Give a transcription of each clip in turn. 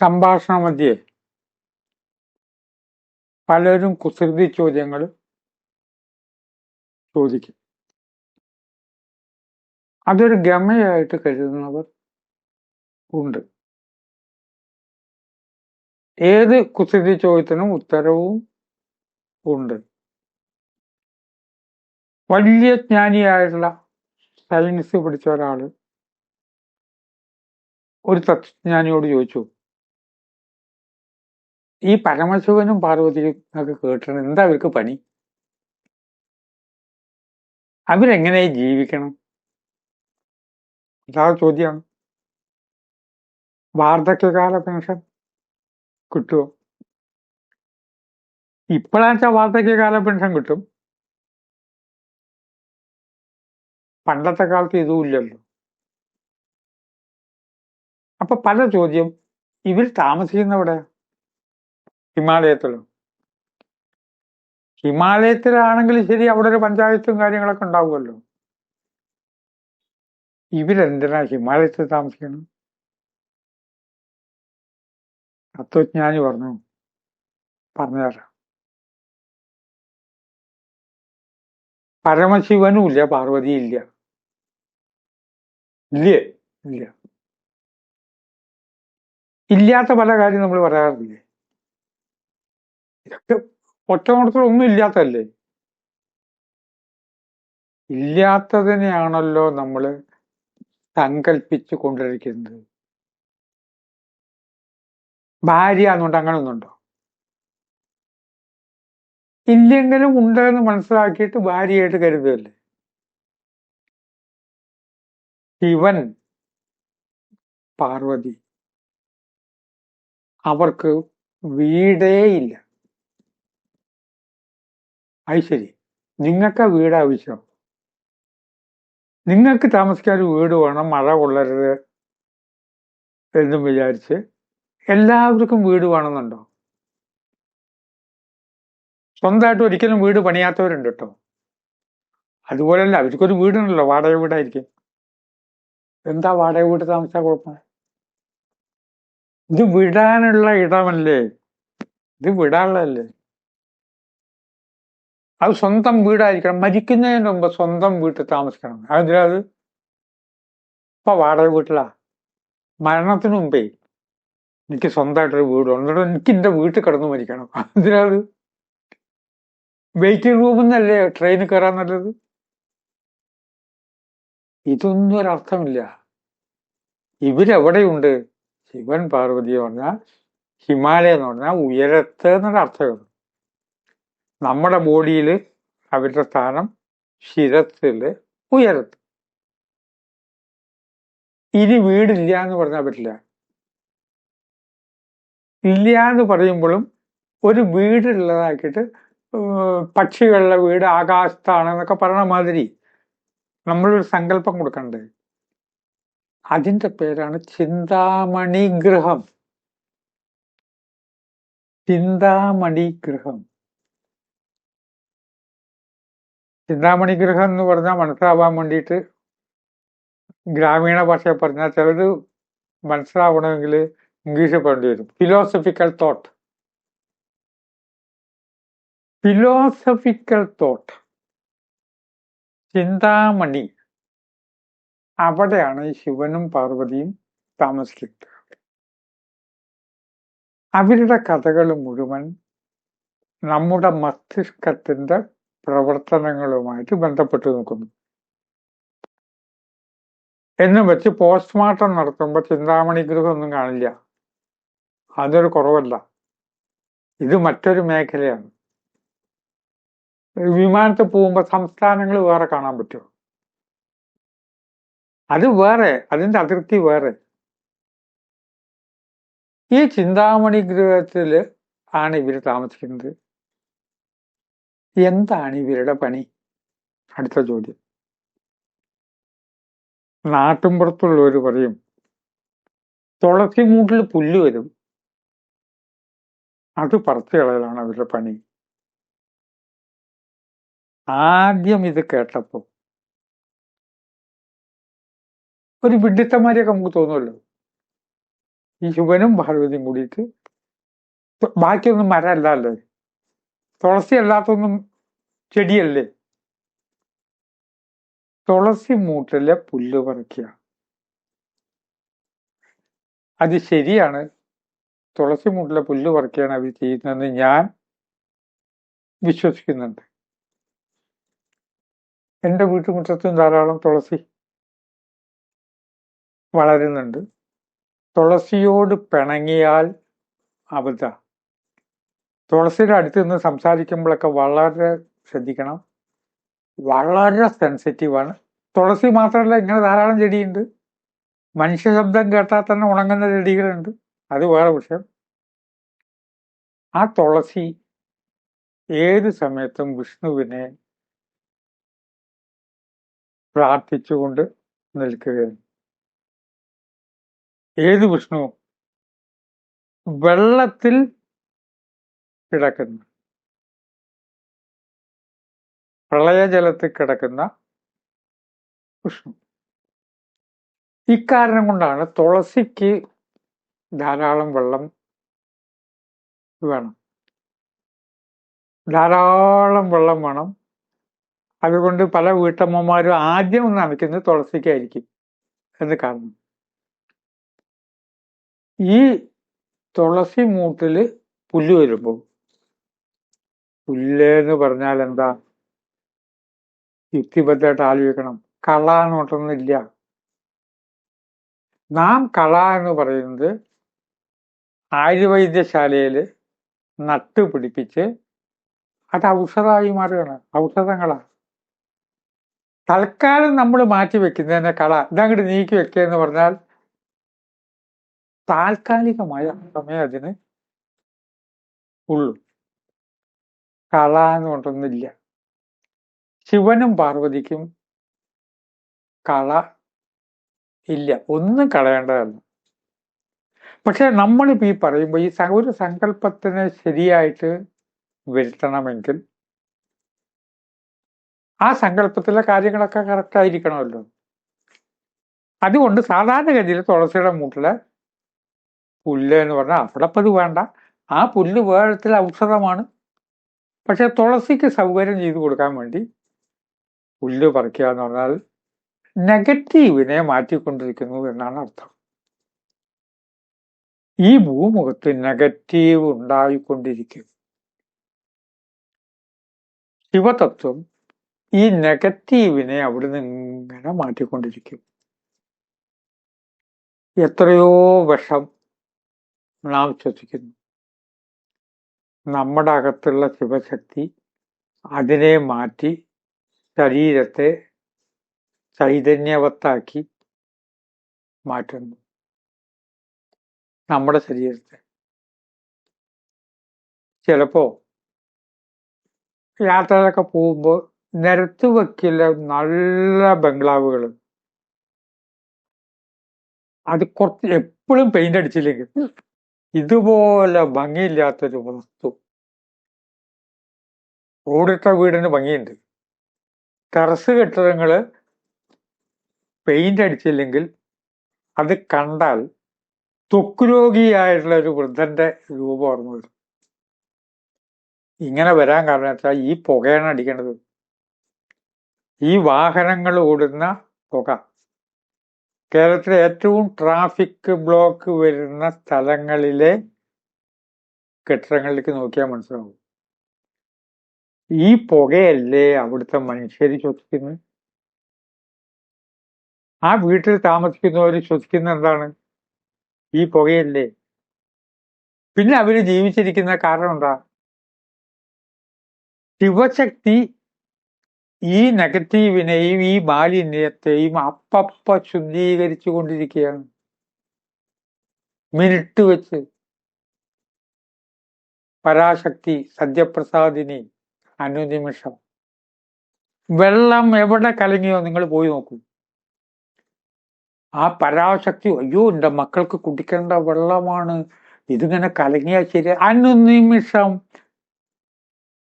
സംഭാഷണ മധ്യേ പലരും കുസൃതി ചോദ്യങ്ങൾ ചോദിക്കും. അതൊരു ഗമയായിട്ട് കരുതുന്നവർ ഉണ്ട്. ഏത് കുസൃതി ചോദ്യത്തിനും ഉത്തരവും ഉണ്ട്. വലിയ ജ്ഞാനിയായിട്ടുള്ള സയൻസ് പഠിച്ച ഒരാൾ ഒരു തത്വജ്ഞാനിയോട് ചോദിച്ചു. ഈ പരമശിവനും പാർവതിയും ഒക്കെ കേട്ടണം എന്താ അവർക്ക് പണി? അവരെങ്ങനെ ജീവിക്കണം? അതാ ചോദ്യമാണ് വാർദ്ധക്യകാല പെൻഷൻ കിട്ടുമോ ഇപ്പോഴാച്ചാ വാർദ്ധക്യകാല പെൻഷൻ കിട്ടും. പണ്ടത്തെ കാലത്ത് ഇതുമില്ലല്ലോ അപ്പൊ പല ചോദ്യം. ഇവർ താമസിക്കുന്നവിടെ ഹിമാലയത്തിലോ. ഹിമാലയത്തിലാണെങ്കിൽ ശരി അവിടെ ഒരു പഞ്ചായത്തും കാര്യങ്ങളൊക്കെ ഉണ്ടാവുമല്ലോ. ഇവരെന്തിനാ ഹിമാലയത്തിൽ താമസിക്കണം തത്വജ്ഞാനി പറഞ്ഞു. പറഞ്ഞുതരാം പരമശിവനും ഇല്ല പാർവതി ഇല്ല? ഇല്ലേ. ഇല്ല ഇല്ലാത്ത പല കാര്യം നമ്മൾ പറയാറില്ലേ? ഇതൊക്കെ ഒറ്റമൊട്ടത്തിൽ ഒന്നും ഇല്ലാത്തല്ലേ ഇല്ലാത്തതിനെയാണല്ലോ നമ്മൾ സങ്കല്പിച്ചു കൊണ്ടിരിക്കുന്നത് ഭാര്യ എന്നുണ്ട് അങ്ങനെ ഒന്നുണ്ടോ ഇല്ലെങ്കിലും ഉണ്ടെന്ന് മനസ്സിലാക്കിയിട്ട് ഭാര്യയായിട്ട് കരുതല്ലേ ശിവൻ പാർവതി അവർക്ക് വീടേ ഇല്ല അത് ശരി. നിങ്ങൾക്ക് വീട് ആവശ്യം നിങ്ങൾക്ക് താമസിക്കാൻ ഒരു വീട് വേണം മഴ കൊള്ളരുത് എന്നും വിചാരിച്ച് എല്ലാവർക്കും വീട് വേണമെന്നുണ്ടോ? സ്വന്തമായിട്ട് ഒരിക്കലും വീട് പണിയാത്തവരുണ്ട് കേട്ടോ. അതുപോലെയല്ല അവർക്കൊരു വീടുണ്ടല്ലോ വാടക വീടായിരിക്കും. എന്താ വാടക വീട് താമസിച്ചാൽ കുഴപ്പം? ഇത് വിടാനുള്ള ഇടമല്ലേ? ഇത് വിടാനുള്ളതല്ലേ? അത് സ്വന്തം വീടായിരിക്കണം. മരിക്കുന്നതിന് മുമ്പ് സ്വന്തം വീട്ടിൽ താമസിക്കണം. അതിനത് ഇപ്പൊ വാടക വീട്ടിലാ. മരണത്തിന് മുമ്പേ എനിക്ക് സ്വന്തമായിട്ടൊരു വീട് എന്നിട്ട് എനിക്ക് എന്റെ വീട്ടിൽ കിടന്നു മരിക്കണം. അതിനത് വെയിറ്റിംഗ് റൂമിൽ നിന്നല്ലേ ട്രെയിനിൽ കയറാൻ നല്ലത്? ഇതൊന്നും ഒരർത്ഥമില്ല ഇവരെവിടെയുണ്ട്? ശിവൻ പാർവതി എന്ന് പറഞ്ഞാൽ ഹിമാലയം എന്ന് പറഞ്ഞാൽ ഉയരത്ത് അർത്ഥമുണ്ട് നമ്മുടെ ബോഡിയിൽ അവരുടെ സ്ഥാനം ശിരത്തിൽ ഉയരത്ത്. ഇനി വീടില്ല എന്ന് പറഞ്ഞാൽ പറ്റില്ല. ഇല്ല എന്ന് പറയുമ്പോഴും ഒരു വീടുള്ളതാക്കിയിട്ട് പക്ഷികളുടെ വീട് ആകാശത്താണ് എന്നൊക്കെ പറയണ മാതിരി നമ്മളൊരു സങ്കല്പം കൊടുക്കണ്ടേ? അതിന്റെ പേരാണ് ചിന്താമണി ഗൃഹം. ചിന്താമണി ഗൃഹം. ചിന്താമണി ഗൃഹം എന്ന് പറഞ്ഞാൽ മനസ്സിലാവാൻ വേണ്ടിയിട്ട് ഗ്രാമീണ ഭാഷയിൽ പറഞ്ഞാൽ ചിലത് മനസ്സിലാവണമെങ്കിൽ ഇംഗ്ലീഷിൽ പറയേണ്ടി വരും. ഫിലോസഫിക്കൽ തോട്ട് ഫിലോസഫിക്കൽ തോട്ട് ചിന്താമണി. അവിടെയാണ് ശിവനും പാർവതിയും താമസിക്കുന്നത്. അവരുടെ കഥകൾ മുഴുവൻ നമ്മുടെ മസ്തിഷ്കത്തിന്റെ പ്രവർത്തനങ്ങളുമായിട്ട് ബന്ധപ്പെട്ട് നിൽക്കുന്നു. എന്ന് വെച്ച് പോസ്റ്റ്മോർട്ടം നടത്തുമ്പോൾ ചിന്താമണി ഗൃഹമൊന്നും കാണില്ല. അതൊരു കുറവല്ല. ഇത് മറ്റൊരു മേഖലയാണ്. വിമാനത്തിൽ പോകുമ്പോൾ സംസ്ഥാനങ്ങൾ വേറെ കാണാൻ പറ്റുമോ അത് വേറെ അതിന്റെ അതിർത്തി വേറെ. ഈ ചിന്താമണി ഗൃഹത്തിൽ ആണ് ഇവർ താമസിക്കുന്നത്. എന്താണ് ഇവരുടെ പണി? അടുത്ത ചോദ്യം. നാട്ടുമ്പുറത്തുള്ളവർ പറയും തുളസി മൂട്ടിൽ പുല്ല് വരും. അത് പറിച്ചു അവരുടെ പണി. ആദ്യം ഇത് കേട്ടപ്പോ ഒരു വിഡിത്തമാരെയൊക്കെ നമുക്ക് തോന്നുമല്ലോ. ഈ ശിവനും പാർവതിയും കൂടിയിട്ട് ബാക്കിയൊന്നും മരമല്ലല്ലേ. തുളസി അല്ലാത്തൊന്നും ചെടിയല്ലേ? തുളസി മൂട്ടിലെ പുല്ല് പറിക്കുക. അത് ശരിയാണ്. തുളസി മൂട്ടിലെ പുല്ല് പറിക്കുകയാണ് അവർ ചെയ്യുന്നതെന്ന് ഞാൻ വിശ്വസിക്കുന്നുണ്ട്. എന്റെ വീട്ടുമുറ്റത്തും ധാരാളം തുളസി വളരുന്നുണ്ട്. തുളസിയോട് പിണങ്ങിയാൽ അബദ്ധ തുളസിയുടെ അടുത്ത് നിന്ന് സംസാരിക്കുമ്പോഴൊക്കെ വളരെ ശ്രദ്ധിക്കണം. വളരെ സെൻസിറ്റീവാണ് തുളസി മാത്രമല്ല ഇങ്ങനെ ധാരാളം ചെടിയുണ്ട്. മനുഷ്യ ശബ്ദം കേട്ടാൽ തന്നെ ഉണങ്ങുന്ന ചെടികളുണ്ട്. അത് വേറെ വിഷയം. ആ തുളസി ഏത് സമയത്തും വിഷ്ണുവിനെ പ്രാർത്ഥിച്ചുകൊണ്ട് നിൽക്കുകയാണ്. ഏത് വിഷ്ണു? വെള്ളത്തിൽ കിടക്കുന്ന. പ്രളയജലത്തിൽ കിടക്കുന്ന വിഷ്ണു ഇക്കാരണം കൊണ്ടാണ് തുളസിക്ക് ധാരാളം വെള്ളം വേണം. ധാരാളം വെള്ളം വേണം. അതുകൊണ്ട് പല വീട്ടമ്മമാരും ആദ്യം നനയ്ക്കുന്നത് തുളസിക്കായിരിക്കും എന്ന് കാരണം ഈ തുളസി മൂട്ടിൽ പുല്ല് വരുമ്പോൾ പുല്ല് എന്ന് പറഞ്ഞാൽ എന്താ യുക്തിബദ്ധമായിട്ട് ആലോചിക്കണം. കള എന്ന് എന്നോട്ടൊന്നുമില്ല. നാം കള എന്ന് പറയുന്നത് ആയുർവൈദ്യശാലയിൽ നട്ടുപിടിപ്പിച്ച് അത് ഔഷധമായി മാറുകയാണ്. ഔഷധങ്ങളാണ് തൽക്കാലം നമ്മൾ മാറ്റി വെക്കുന്നതിനെ കള. ഇതങ്ങോട്ട് നീക്കി വെക്കുക എന്ന് പറഞ്ഞാൽ താൽക്കാലികമായ സമയം അതിന് ഉള്ളു. കള എന്ന് കൊണ്ടൊന്നുമില്ല ശിവനും പാർവതിക്കും കള ഇല്ല. ഒന്നും കളയേണ്ടതല്ല പക്ഷെ നമ്മളിപ്പോൾ ഈ പറയുമ്പോൾ ഈ ഒരു സങ്കല്പത്തിനെ ശരിയായിട്ട് വരുത്തണമെങ്കിൽ ആ സങ്കല്പത്തിലെ കാര്യങ്ങളൊക്കെ കറക്റ്റ് ആയിരിക്കണമല്ലോ. അതുകൊണ്ട് സാധാരണഗതിയിൽ തുളസിയുടെ മൂട്ടിൽ പുല്ല് എന്ന് പറഞ്ഞാൽ അവിടെ അത് വേണ്ട. ആ പുല്ല് വേഴത്തിൽ ഔഷധമാണ്. പക്ഷെ തുളസിക്ക് സൗകര്യം ചെയ്തു കൊടുക്കാൻ വേണ്ടി പുല്ല് പറിക്കുക എന്ന് പറഞ്ഞാൽ നെഗറ്റീവിനെ മാറ്റിക്കൊണ്ടിരിക്കുന്നു എന്നാണ് അർത്ഥം. ഈ ഭൂമുഖത്ത് നെഗറ്റീവ് ഉണ്ടായിക്കൊണ്ടിരിക്കും ശിവതത്വം ഈ നെഗറ്റീവിനെ അവിടുന്ന് ഇങ്ങനെ മാറ്റിക്കൊണ്ടിരിക്കും എത്രയോ വിഷം നാം ശ്വസിക്കുന്നു. നമ്മുടെ അകത്തുള്ള ശിവശക്തി അതിനെ മാറ്റി ശരീരത്തെ ചൈതന്യവത്താക്കി മാറ്റുന്നു. നമ്മുടെ ശരീരത്തെ. ചിലപ്പോ യാത്രകളൊക്കെ പോകുമ്പോൾ നിരത്ത് വയ്ക്കില്ല നല്ല ബംഗ്ലാവുകൾ അത് കുറച്ച് എപ്പോഴും പെയിന്റ് അടിച്ചില്ലെങ്കിൽ ഇതുപോലെ ഭംഗിയില്ലാത്തൊരു വസ്തു. ഓടിട്ട വീടിന് ഭംഗിയുണ്ട്. ടെറസ് കെട്ടിടങ്ങൾ പെയിന്റ് അടിച്ചില്ലെങ്കിൽ അത് കണ്ടാൽ ത്വക്കുരോഗിയായിട്ടുള്ള ഒരു വൃദ്ധന്റെ രൂപം ഓർമ്മ വരും. ഇങ്ങനെ വരാൻ കാരണം വെച്ചാൽ ഈ പുകയാണ് അടിക്കേണ്ടത്. ഈ വാഹനങ്ങൾ ഓടുന്ന പുക. കേരളത്തിലെ ഏറ്റവും ട്രാഫിക് ബ്ലോക്ക് വരുന്ന സ്ഥലങ്ങളിലെ കെട്ടിടങ്ങളിലേക്ക് നോക്കിയാൽ മനസ്സിലാവും. ഈ പുകയല്ലേ അവിടുത്തെ മനുഷ്യർ ശ്വസിക്കുന്നത് ആ വീട്ടിൽ താമസിക്കുന്നവർ ശ്വസിക്കുന്ന എന്താണ്? ഈ പുകയല്ലേ? പിന്നെ അവർ ജീവിച്ചിരിക്കുന്ന കാരണം എന്താ? ശിവശക്തി ഈ നെഗറ്റീവിനെയും ഈ മാലിന്യത്തെയും അപ്പപ്പ ശുദ്ധീകരിച്ചു കൊണ്ടിരിക്കുകയാണ് മിനിറ്റ് വെച്ച് പരാശക്തി സത്യപ്രസാദിനി അനുനിമിഷം. വെള്ളം എവിടെ കലങ്ങിയോ നിങ്ങൾ പോയി നോക്കൂ. ആ പരാശക്തി അയ്യോ എന്റെ മക്കൾക്ക് കുടിക്കേണ്ട വെള്ളമാണ്. ഇതിങ്ങനെ കലങ്ങിയാൽ ശരി. അനുനിമിഷം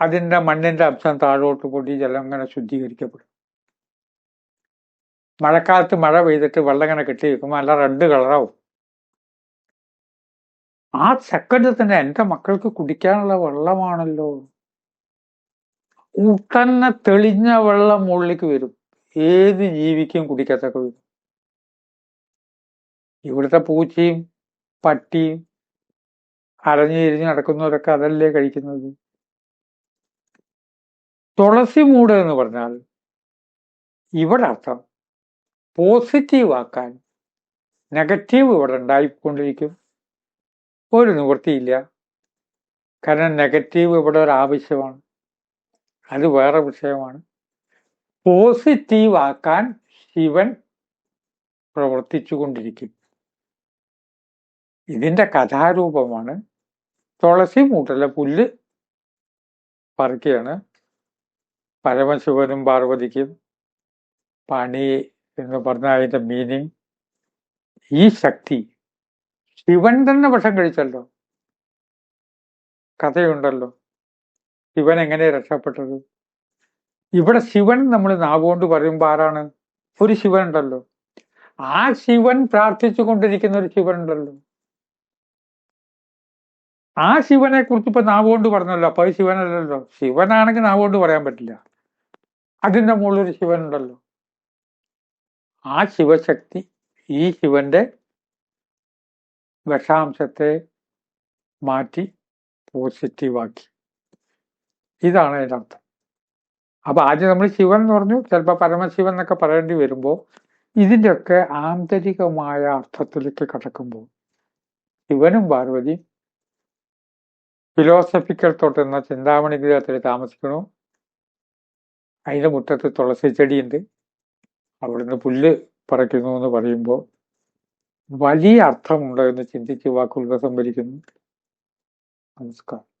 അതിന്റെ മണ്ണിന്റെ അംശം താഴോട്ട് പൊടി ജലം ഇങ്ങനെ ശുദ്ധീകരിക്കപ്പെടും. മഴക്കാലത്ത് മഴ പെയ്തിട്ട് വെള്ളം ഇങ്ങനെ കെട്ടി വെക്കുമ്പോൾ നല്ല റെഡ് കളറാവും ആ സെക്കൻഡ് തന്നെ എന്റെ മക്കൾക്ക് കുടിക്കാനുള്ള വെള്ളമാണല്ലോ. ഉടനെ തെളിഞ്ഞ വെള്ളം മുകളിലേക്ക് വരും. ഏത് ജീവിക്കും കുടിക്കത്തക്ക വരും. ഇവിടുത്തെ പൂച്ചയും പട്ടിയും അരഞ്ഞു തിരിഞ്ഞ് നടക്കുന്നവരൊക്കെ അതല്ലേ കഴിക്കുന്നത്? തുളസി മൂട് എന്ന് പറഞ്ഞാൽ ഇവിടെ അർത്ഥം പോസിറ്റീവ് ആക്കാൻ നെഗറ്റീവ് ഇവിടെ ഉണ്ടായിക്കൊണ്ടിരിക്കും. ഒരു നിവൃത്തിയില്ല. കാരണം നെഗറ്റീവ് ഇവിടെ ഒരു ആവശ്യമാണ്. അത് വേറെ വിഷയമാണ്. പോസിറ്റീവ് ആക്കാൻ ശിവൻ പ്രവർത്തിച്ചു കൊണ്ടിരിക്കും ഇതിന്റെ കഥാരൂപമാണ് തുളസി മൂട്ടിലെ പുല്ല് പറിക്കുകയാണ് പരമശിവനും പാർവതിക്കും പണി എന്ന് പറഞ്ഞ അതിന്റെ മീനിങ് ഈ ശക്തി. ശിവൻ തന്നെ വിഷം കഴിച്ചല്ലോ. കഥയുണ്ടല്ലോ. ശിവൻ എങ്ങനെ രക്ഷപ്പെട്ടത്? ഇവിടെ ശിവൻ നമ്മൾ നാവുകൊണ്ട് പറയുമ്പോൾ ആരാണ്? ഒരു ശിവൻ ഉണ്ടല്ലോ ആ ശിവൻ പ്രാർത്ഥിച്ചു കൊണ്ടിരിക്കുന്ന ഒരു ശിവൻ ഉണ്ടല്ലോ ആ ശിവനെ കുറിച്ച് ഇപ്പൊ നാവുകൊണ്ട് പറഞ്ഞല്ലോ. അപ്പൊ ശിവനല്ലല്ലോ. ശിവനാണെങ്കിൽ നാവുകൊണ്ട് പറയാൻ പറ്റില്ല. ഒരു ശിവൻ ഉണ്ടല്ലോ ആ ശിവശക്തി ഈ ശിവന്റെ വിഷാംശത്തെ മാറ്റി പോസിറ്റീവാക്കി ഇതാണ് അതിന്റെ അർത്ഥം. അപ്പൊ ആദ്യം നമ്മൾ ശിവൻ എന്ന് പറഞ്ഞു ചിലപ്പോൾ പരമശിവൻ എന്നൊക്കെ പറയേണ്ടി വരുമ്പോൾ ഇതിന്റെയൊക്കെ ആന്തരികമായ അർത്ഥത്തിലേക്ക് കടക്കുമ്പോൾ ശിവനും പാർവതി ഫിലോസഫിക്കൽ തോട്ട് എന്ന ചിന്താമണി ഗ്രഹത്തിൽ താമസിക്കണു? അതിന്റെ മുറ്റത്ത് തുളസി ചെടിയുണ്ട്. അവിടുന്ന് പുല്ല് പറിക്കുന്നു എന്ന് പറയുമ്പോൾ വലിയ അർത്ഥമുണ്ടോ എന്ന് ചിന്തിച്ച് വാക്കുകൾ സംഭരിക്കുന്നു നമസ്കാരം.